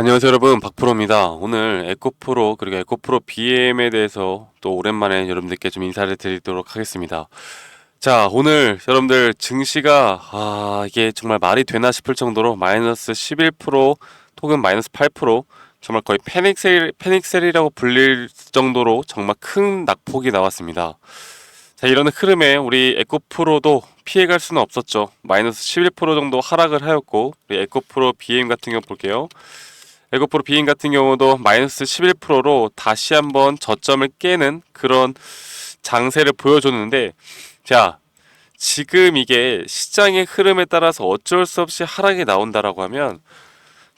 안녕하세요 여러분 박프로입니다. 오늘 에코프로 그리고 에코프로 BM에 대해서 또 오랜만에 여러분들께 좀 인사를 드리도록 하겠습니다. 자 오늘 여러분들 증시가 아 이게 정말 말이 되나 싶을 정도로 마이너스 11% 혹은 마이너스 8% 정말 거의 패닉셀 패닉셀이라고 불릴 정도로 정말 큰 낙폭이 나왔습니다. 자 이런 흐름에 우리 에코프로도 피해갈 수는 없었죠. 마이너스 11% 정도 하락을 하였고 우리 에코프로 BM 같은 경우 볼게요. 에고프로 비인 같은 경우도 마이너스 11%로 다시 한번 저점을 깨는 그런 장세를 보여줬는데 자 지금 이게 시장의 흐름에 따라서 어쩔 수 없이 하락이 나온다라고 하면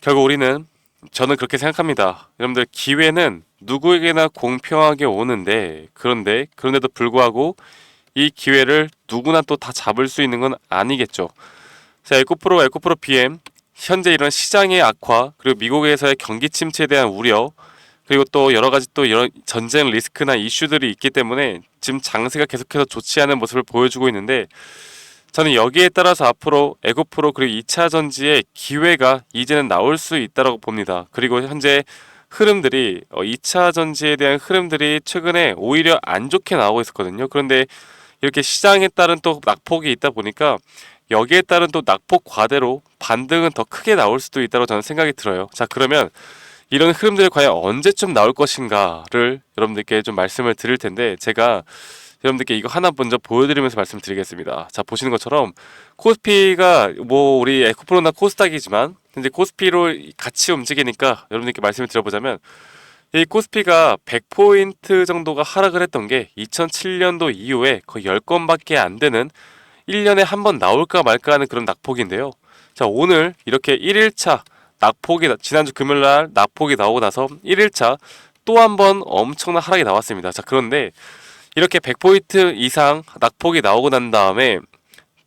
결국 우리는 저는 그렇게 생각합니다. 여러분들 기회는 누구에게나 공평하게 오는데 그런데 그런데도 불구하고 이 기회를 누구나 또 다 잡을 수 있는 건 아니겠죠. 자, 에코프로, 에코프로 PM 현재 이런 시장의 악화 그리고 미국에서의 경기 침체에 대한 우려 그리고 또 여러 가지 또 이런 전쟁 리스크나 이슈들이 있기 때문에 지금 장세가 계속해서 좋지 않은 모습을 보여주고 있는데 저는 여기에 따라서 앞으로 에고프로 그리고 2차 전지의 기회가 이제는 나올 수 있다고 봅니다. 그리고 현재 흐름들이 어, 2차 전지에 대한 흐름들이 최근에 오히려 안 좋게 나오고 있었거든요. 그런데 이렇게 시장에 따른 또 낙폭이 있다 보니까 여기에 따른 또 낙폭 과대로 반등은 더 크게 나올 수도 있다고 저는 생각이 들어요. 자, 그러면 이런 흐름들이 과연 언제쯤 나올 것인가를 여러분들께 좀 말씀을 드릴 텐데 제가 여러분들께 이거 하나 먼저 보여드리면서 말씀드리겠습니다. 자, 보시는 것처럼 코스피가 뭐 우리 에코프로나 코스닥이지만 이제 코스피로 같이 움직이니까 여러분들께 말씀을 드려보자면 이 코스피가 100포인트 정도가 하락을 했던 게 2007년도 이후에 거의 10건밖에 안 되는 1년에 한 번 나올까 말까 하는 그런 낙폭인데요. 자, 오늘 이렇게 1일차 낙폭이 나- 지난주 금요일 날 낙폭이 나오고 나서 1일차 또 한 번 엄청난 하락이 나왔습니다. 자, 그런데 이렇게 100포인트 이상 낙폭이 나오고 난 다음에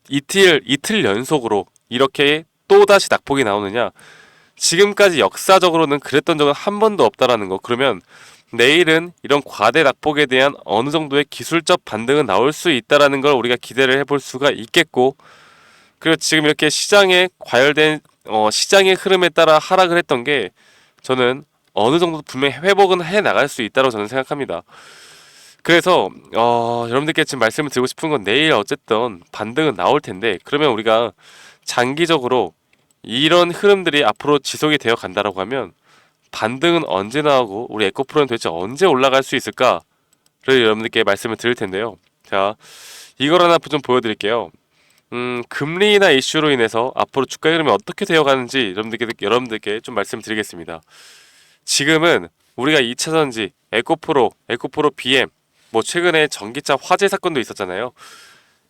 이틀 이틀 연속으로 이렇게 또 다시 낙폭이 나오느냐? 지금까지 역사적으로는 그랬던 적은 한 번도 없다라는 거. 그러면 내일은 이런 과대 낙폭에 대한 어느 정도의 기술적 반등은 나올 수 있다라는 걸 우리가 기대를 해볼 수가 있겠고 그리고 지금 이렇게 시장에 과열된 어, 시장의 흐름에 따라 하락을 했던 게 저는 어느 정도 분명히 회복은 해 나갈 수 있다고 저는 생각합니다. 그래서 어, 여러분들께 지금 말씀을 드리고 싶은 건 내일 어쨌든 반등은 나올 텐데 그러면 우리가 장기적으로 이런 흐름들이 앞으로 지속이 되어 간다라고 하면 반등은 언제 나오고 우리 에코프로는 도대체 언제 올라갈 수 있을까를 여러분들께 말씀을 드릴 텐데요. 자, 이걸 하나 좀 보여드릴게요. 음, 금리나 이슈로 인해서 앞으로 주가 흐름이 어떻게 되어가는지 여러분들께 여러분들께 좀 말씀드리겠습니다. 지금은 우리가 2차전지, 에코프로, 에코프로 BM, 뭐 최근에 전기차 화재 사건도 있었잖아요.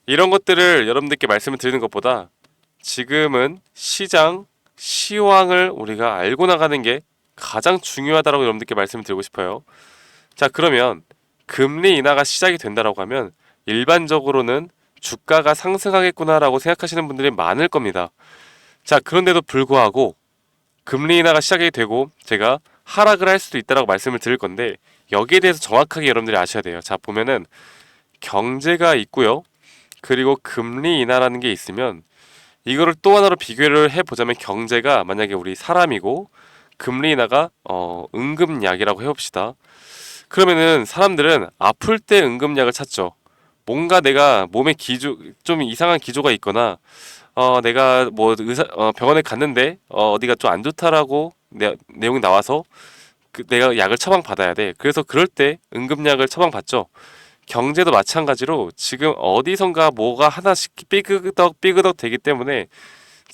이런 것들을 여러분들께 말씀을 드리는 것보다 지금은 시장 시황을 우리가 알고 나가는 게 가장 중요하다라고 여러분들께 말씀을 드리고 싶어요. 자, 그러면 금리 인하가 시작이 된다라고 하면 일반적으로는 주가가 상승하겠구나라고 생각하시는 분들이 많을 겁니다. 자, 그런데도 불구하고 금리 인하가 시작이 되고 제가 하락을 할 수도 있다라고 말씀을 드릴 건데 여기에 대해서 정확하게 여러분들이 아셔야 돼요. 자, 보면은 경제가 있고요. 그리고 금리 인하라는 게 있으면 이거를 또 하나로 비교를 해 보자면 경제가 만약에 우리 사람이고 금리 인하가 어 응급약이라고 해봅시다. 그러면은 사람들은 아플 때 응급약을 찾죠. 뭔가 내가 몸에 기조 좀 이상한 기조가 있거나 어 내가 뭐 의사 어 병원에 갔는데 어 어디가 좀 안 좋다라고 내, 내용이 나와서 그 내가 약을 처방 받아야 돼. 그래서 그럴 때 응급약을 처방 받죠. 경제도 마찬가지로 지금 어디선가 뭐가 하나씩 삐그덕 삐그덕 되기 때문에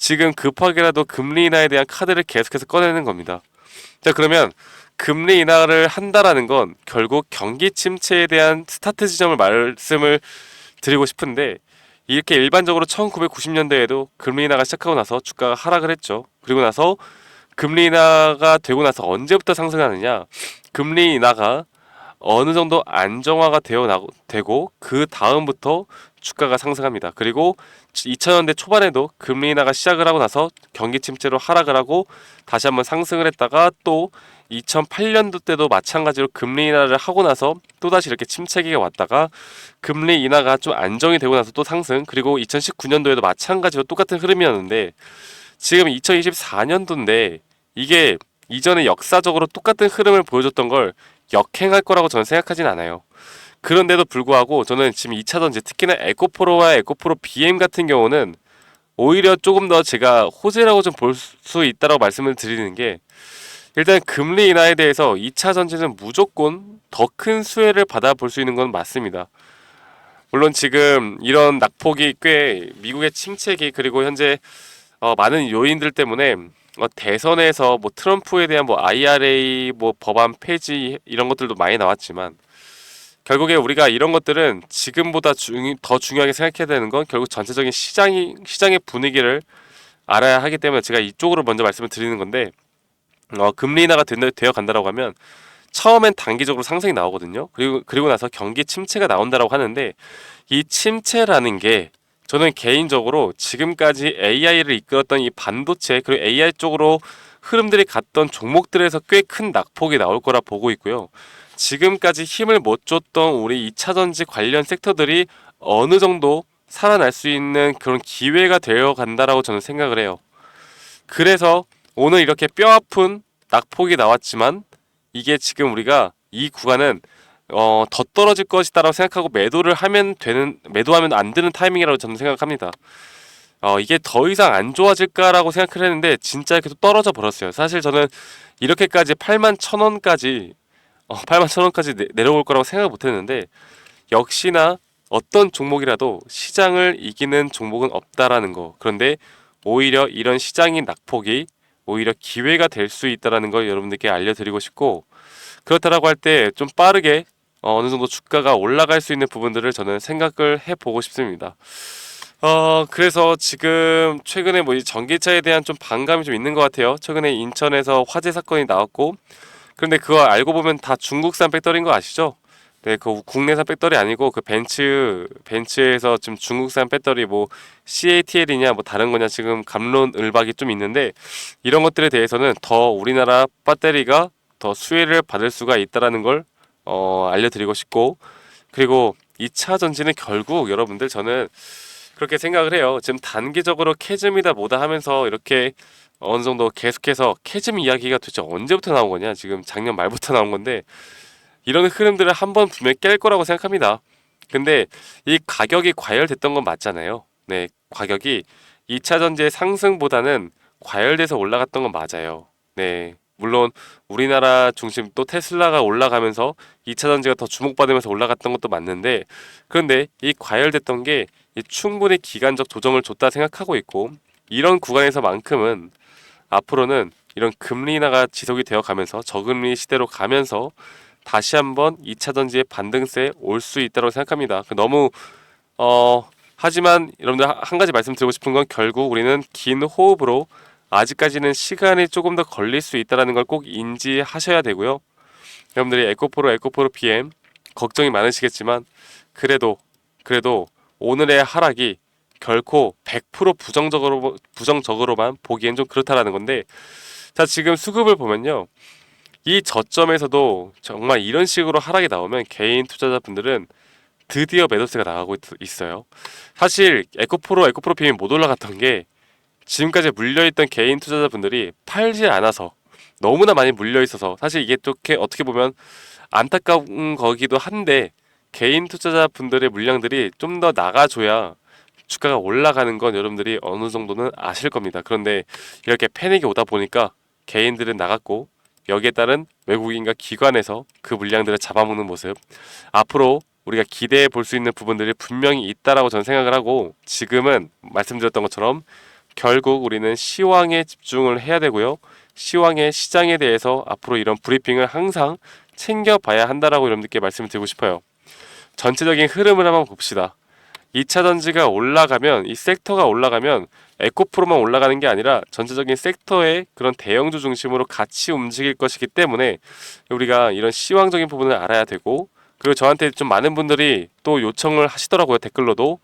지금 급하게라도 금리 인하에 대한 카드를 계속해서 꺼내는 겁니다. 자, 그러면 금리 인하를 한다라는 건 결국 경기 침체에 대한 스타트 지점을 말씀을 드리고 싶은데 이렇게 일반적으로 1990년대에도 금리 인하가 시작하고 나서 주가가 하락을 했죠. 그리고 나서 금리 인하가 되고 나서 언제부터 상승하느냐? 금리 인하가 어느 정도 안정화가 되어 나고 되고 그 다음부터 주가가 상승합니다. 그리고 2000년대 초반에도 금리 인하가 시작을 하고 나서 경기 침체로 하락을 하고 다시 한번 상승을 했다가 또 2008년도 때도 마찬가지로 금리 인하를 하고 나서 또다시 이렇게 침체기가 왔다가 금리 인하가 좀 안정이 되고 나서 또 상승 그리고 2019년도에도 마찬가지로 똑같은 흐름이었는데 지금 2024년도인데 이게 이전에 역사적으로 똑같은 흐름을 보여줬던 걸 역행할 거라고 저는 생각하진 않아요. 그런데도 불구하고 저는 지금 2차 전지 특히나 에코프로와 에코프로 BM 같은 경우는 오히려 조금 더 제가 호재라고 좀 볼 수 있다라고 말씀을 드리는 게 일단 금리 인하에 대해서 2차 전지는 무조건 더 큰 수혜를 받아볼 수 있는 건 맞습니다. 물론 지금 이런 낙폭이 꽤 미국의 침체기 그리고 현재 어, 많은 요인들 때문에 어, 대선에서 뭐 트럼프에 대한 뭐 IRA 뭐 법안 폐지 이런 것들도 많이 나왔지만 결국에 우리가 이런 것들은 지금보다 중, 더 중요하게 생각해야 되는 건 결국 전체적인 시장이 시장의 분위기를 알아야 하기 때문에 제가 이쪽으로 먼저 말씀을 드리는 건데 어, 금리 인하가 된다, 되어 간다라고 하면 처음엔 단기적으로 상승이 나오거든요. 그리고 그리고 나서 경기 침체가 나온다라고 하는데 이 침체라는 게 저는 개인적으로 지금까지 AI를 이끌었던 이 반도체 그리고 AI 쪽으로 흐름들이 갔던 종목들에서 꽤 큰 낙폭이 나올 거라 보고 있고요. 지금까지 힘을 못 줬던 우리 2차 전지 관련 섹터들이 어느 정도 살아날 수 있는 그런 기회가 되어 간다라고 저는 생각을 해요. 그래서 오늘 이렇게 뼈 아픈 낙폭이 나왔지만 이게 지금 우리가 이 구간은 어, 더 떨어질 것이다라고 생각하고 매도를 하면 되는 매도하면 안 되는 타이밍이라고 저는 생각합니다. 어, 이게 더 이상 안 좋아질까라고 생각을 했는데 진짜 계속 떨어져 버렸어요. 사실 저는 이렇게까지 8만 천 원까지 어, 8만 천 원까지 내, 내려올 거라고 생각 못 했는데 역시나 어떤 종목이라도 시장을 이기는 종목은 없다라는 거. 그런데 오히려 이런 시장의 낙폭이 오히려 기회가 될 수 있다라는 걸 여러분들께 알려드리고 싶고 그렇다라고 할 때 좀 빠르게 어, 어느 정도 주가가 올라갈 수 있는 부분들을 저는 생각을 해보고 싶습니다. 어 그래서 지금 최근에 뭐이 전기차에 대한 좀 반감이 좀 있는 것 같아요. 최근에 인천에서 화재 사건이 나왔고 그런데 그거 알고 보면 다 중국산 배터리인 거 아시죠? 네, 그 국내산 배터리 아니고 그 벤츠 벤츠에서 좀 중국산 배터리 뭐 CATL이냐 뭐 다른 거냐 지금 감론을박이 좀 있는데 이런 것들에 대해서는 더 우리나라 배터리가 더 수혜를 받을 수가 있다라는 걸 어, 알려드리고 싶고 그리고 2차 전지는 결국 여러분들 저는 그렇게 생각을 해요. 지금 단기적으로 캐즘이다 뭐다 하면서 이렇게 어느 정도 계속해서 캐즘 이야기가 도대체 언제부터 나온 거냐? 지금 작년 말부터 나온 건데 이런 흐름들을 한번 분명히 깰 거라고 생각합니다. 근데 이 가격이 과열됐던 건 맞잖아요. 네, 가격이 2차 전지의 상승보다는 과열돼서 올라갔던 건 맞아요. 네. 물론 우리나라 중심 또 테슬라가 올라가면서 2차 전지가 더 주목받으면서 올라갔던 것도 맞는데 그런데 이 과열됐던 게 이 충분히 기간적 조정을 줬다 생각하고 있고 이런 구간에서만큼은 앞으로는 이런 금리 인하가 지속이 되어 가면서 저금리 시대로 가면서 다시 한번 2차 전지의 반등세 올수 있다고 생각합니다. 그 너무 어 하지만 여러분들 하- 한 가지 말씀드리고 싶은 건 결국 우리는 긴 호흡으로 아직까지는 시간이 조금 더 걸릴 수 있다는 걸 꼭 인지하셔야 되고요. 여러분들이 에코프로 에코프로 PM 걱정이 많으시겠지만 그래도 그래도 오늘의 하락이 결코 100% 부정적으로 부정적으로만 보기엔 좀 그렇다라는 건데 자 지금 수급을 보면요. 이 저점에서도 정말 이런 식으로 하락이 나오면 개인 투자자분들은 드디어 매도세가 나가고 있, 어요 사실 에코프로 에코프로 PM이 못 올라갔던 게 지금까지 물려있던 개인 투자자분들이 팔지 않아서 너무나 많이 물려 있어서 사실 이게 또 이렇게 어떻게 보면 안타까운 거기도 한데 개인 투자자분들의 물량들이 좀 더 나가줘야 주가가 올라가는 건 여러분들이 어느 정도는 아실 겁니다. 그런데 이렇게 패닉이 오다 보니까 개인들은 나갔고 여기에 따른 외국인과 기관에서 그 물량들을 잡아먹는 모습 앞으로 우리가 기대해 볼 수 있는 부분들이 분명히 있다라고 저는 생각을 하고 지금은 말씀드렸던 것처럼 결국 우리는 시황에 집중을 해야 되고요. 시황의 시장에 대해서 앞으로 이런 브리핑을 항상 챙겨봐야 한다라고 여러분들께 말씀을 드리고 싶어요. 전체적인 흐름을 한번 봅시다. 2차 전지가 올라가면 이 섹터가 올라가면 에코프로만 올라가는 게 아니라 전체적인 섹터의 그런 대형주 중심으로 같이 움직일 것이기 때문에 우리가 이런 시황적인 부분을 알아야 되고 그리고 저한테 좀 많은 분들이 또 요청을 하시더라고요 댓글로도.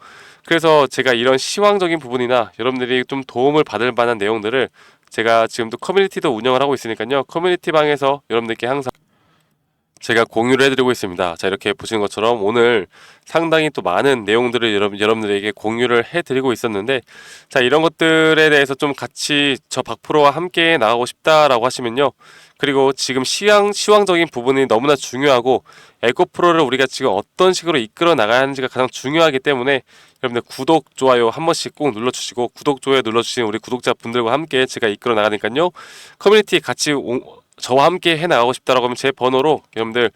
그래서 제가 이런 시황적인 부분이나 여러분들이 좀 도움을 받을 만한 내용들을 제가 지금도 커뮤니티도 운영을 하고 있으니까요. 커뮤니티 방에서 여러분들께 항상 제가 공유를 해드리고 있습니다. 자 이렇게 보시는 것처럼 오늘 상당히 또 많은 내용들을 여러분, 여러분들에게 공유를 해드리고 있었는데 자 이런 것들에 대해서 좀 같이 저 박프로와 함께 나가고 싶다라고 하시면요. 그리고 지금 시황 시황적인 부분이 너무나 중요하고 에코프로를 우리가 지금 어떤 식으로 이끌어 나가야 하는지가 가장 중요하기 때문에 여러분들 구독 좋아요 한 번씩 꼭 눌러주시고 구독 좋아요 눌러주신 우리 구독자분들과 함께 제가 이끌어 나가니까요 커뮤니티 같이 오- 저와 함께 해 나가고 싶다라고 하면 제 번호로 여러분들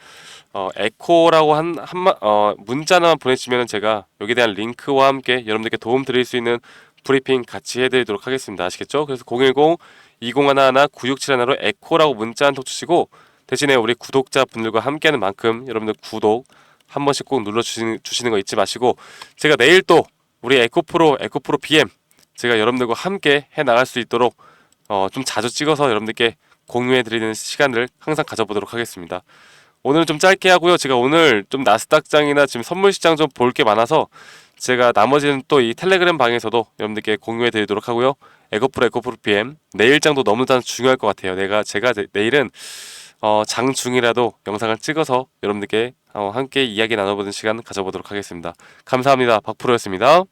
어, 에코라고 한, 한마, 어, 문자 하나만 보내주시면 제가 여기에 대한 링크와 함께 여러분들께 도움 드릴 수 있는 브리핑 같이 해드리도록 하겠습니다. 아시겠죠? 그래서 010-2011-9671로 에코라고 문자 한 통 주시고 대신에 우리 구독자분들과 함께하는 만큼 여러분들 구독 한 번씩 꼭 눌러주시는 주시는 거 잊지 마시고 제가 내일 또 우리 에코프로 에코프로 BM 제가 여러분들과 함께 해 나갈 수 있도록 어, 좀 자주 찍어서 여러분들께 공유해 드리는 시간을 항상 가져보도록 하겠습니다. 오늘은 좀 짧게 하고요. 제가 오늘 좀 나스닥장이나 지금 선물 시장 좀 볼 게 많아서 제가 나머지는 또 이 텔레그램 방에서도 여러분들께 공유해 드리도록 하고요. 에코프로 에코프로 PM 내일장도 너무 나 중요할 것 같아요. 내가 제가 내- 내일은 어, 장 중이라도 영상을 찍어서 여러분들께 어, 함께 이야기 나눠보는 시간 가져보도록 하겠습니다. 감사합니다. 박프로였습니다.